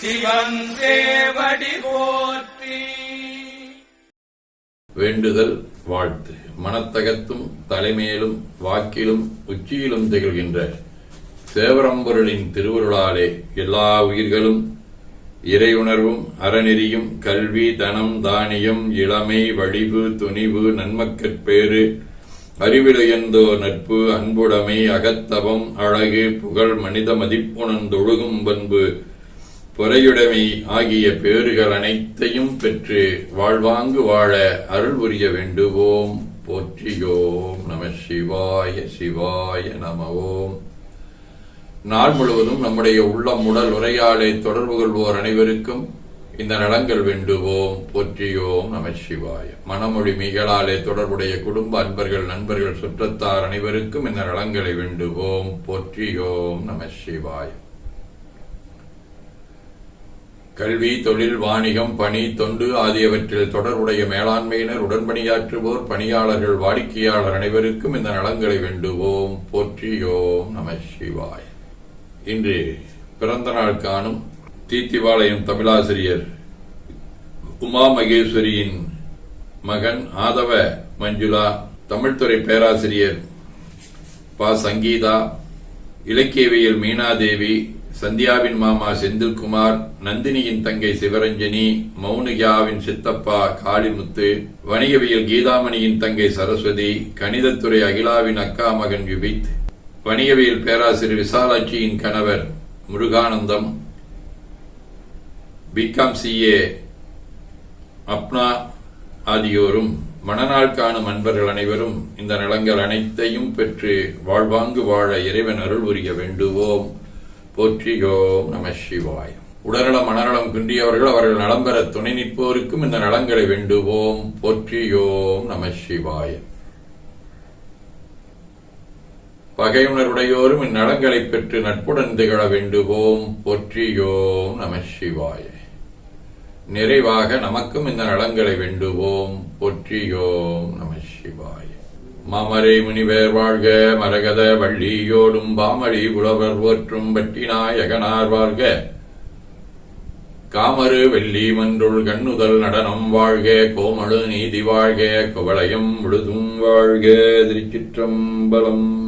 சிவன் போற்றி. வேண்டுதல் வாழ்த்து. மனத்தகத்தும் தலைமையிலும் வாக்கிலும் உச்சியிலும் திகழ்கின்ற சேவரம்பொருளின் திருவருளாலே எல்லா உயிர்களும் இறையுணர்வும் அறநெறியும் கல்வி தனம் தானியம் இளமை வடிவு துணிவு நன்மக்கற்பேறு அறிவிலையந்தோ நட்பு அன்புடைமை அகத்தவம் அழகு புகழ் மனித மதிப்புணர்ந்தொழுகும் பண்பு பொறையுடைமை ஆகிய பேறுகள் அனைத்தையும் பெற்று வாழ்வாங்கு வாழ அருள் புரிய வேண்டுவோம். போற்றியோம் நம சிவாய சிவாய நம ஓம் நாள் முழுவதும் நம்முடைய உள்ளம் உடல் உரையாடை தொடர்பு கொள்வோர் அனைவருக்கும் இந்த நலங்கள் வேண்டுவோம். போற்றியோம் நம சிவாய. மனமொழி மிகளாலே தொடர்புடைய குடும்ப அன்பர்கள் நண்பர்கள் சுற்றத்தார் அனைவருக்கும் இந்த நலங்களை வேண்டுவோம். போற்றியோம் நம சிவாயம் கல்வி தொழில் வாணிகம் பணி தொண்டு ஆகியவற்றில் தொடர்புடைய மேலாண்மையினர் உடன்பணியாற்றுவோர் பணியாளர்கள் வாடிக்கையாளர் அனைவருக்கும் இந்த நலன்களை வேண்டுவோம். போற்றியோம் நம சிவாய். இன்று பிறந்த நாள் காணும் தீத்திவாளையம் தமிழாசிரியர் உமா மகேஸ்வரியின் மகன் ஆதவ மஞ்சுளா தமிழ்துறை பேராசிரியர் ப சங்கீதா இலக்கியவியல் மீனாதேவி சந்தியாவின் மாமா செந்தில்குமார் நந்தினியின் தங்கை சிவரஞ்சனி மௌனிகாவின் சித்தப்பா காளிமுத்து வணிகவியல் கீதாமணியின் தங்கை சரஸ்வதி கணிதத்துறை அகிலாவின் அக்கா மகன் யுபித் வணிகவியல் பேராசிரியர் விசாலாட்சியின் கணவர் முருகானந்தம் பிகாம் சிஏ அப்னா ஆகியோரும் மணநாள் காணும் அன்பர்கள் அனைவரும் இந்த நலங்கள் அனைத்தையும் பெற்று வாழ்வாங்கு வாழ இறைவன் அருள் புரிய வேண்டுவோம். போற்றியோம் நம சிவாய். உடல்நலம் மனநலம் குன்றியவர்கள் அவர்கள் நலம் பெற துணை நிற்போருக்கும் இந்த நலங்களை வேண்டுவோம். போற்றியோம் நம சிவாய. பகையுணர்வுடையோரும் இந்நலங்களை பெற்று நட்புடன் திகழ வேண்டுவோம். போற்றியோம் நம சிவாய. நிறைவாக நமக்கும் இந்த நலங்களை வேண்டுவோம். போற்றியோம் நம சிவாய. மாமரை முனிவர் வாழ்க மரகத வள்ளியோடும் பாமரி புலவர் போற்றும் பட்டினாயகனார் வாழ்க. காமரு வெள்ளி மன்றுள் கண்ணுதல் நடனம் வாழ்க கோமளு நீதி வாழ்க குவளையம் முழுதும் வாழ்க திருச்சிற்றம்பலம்.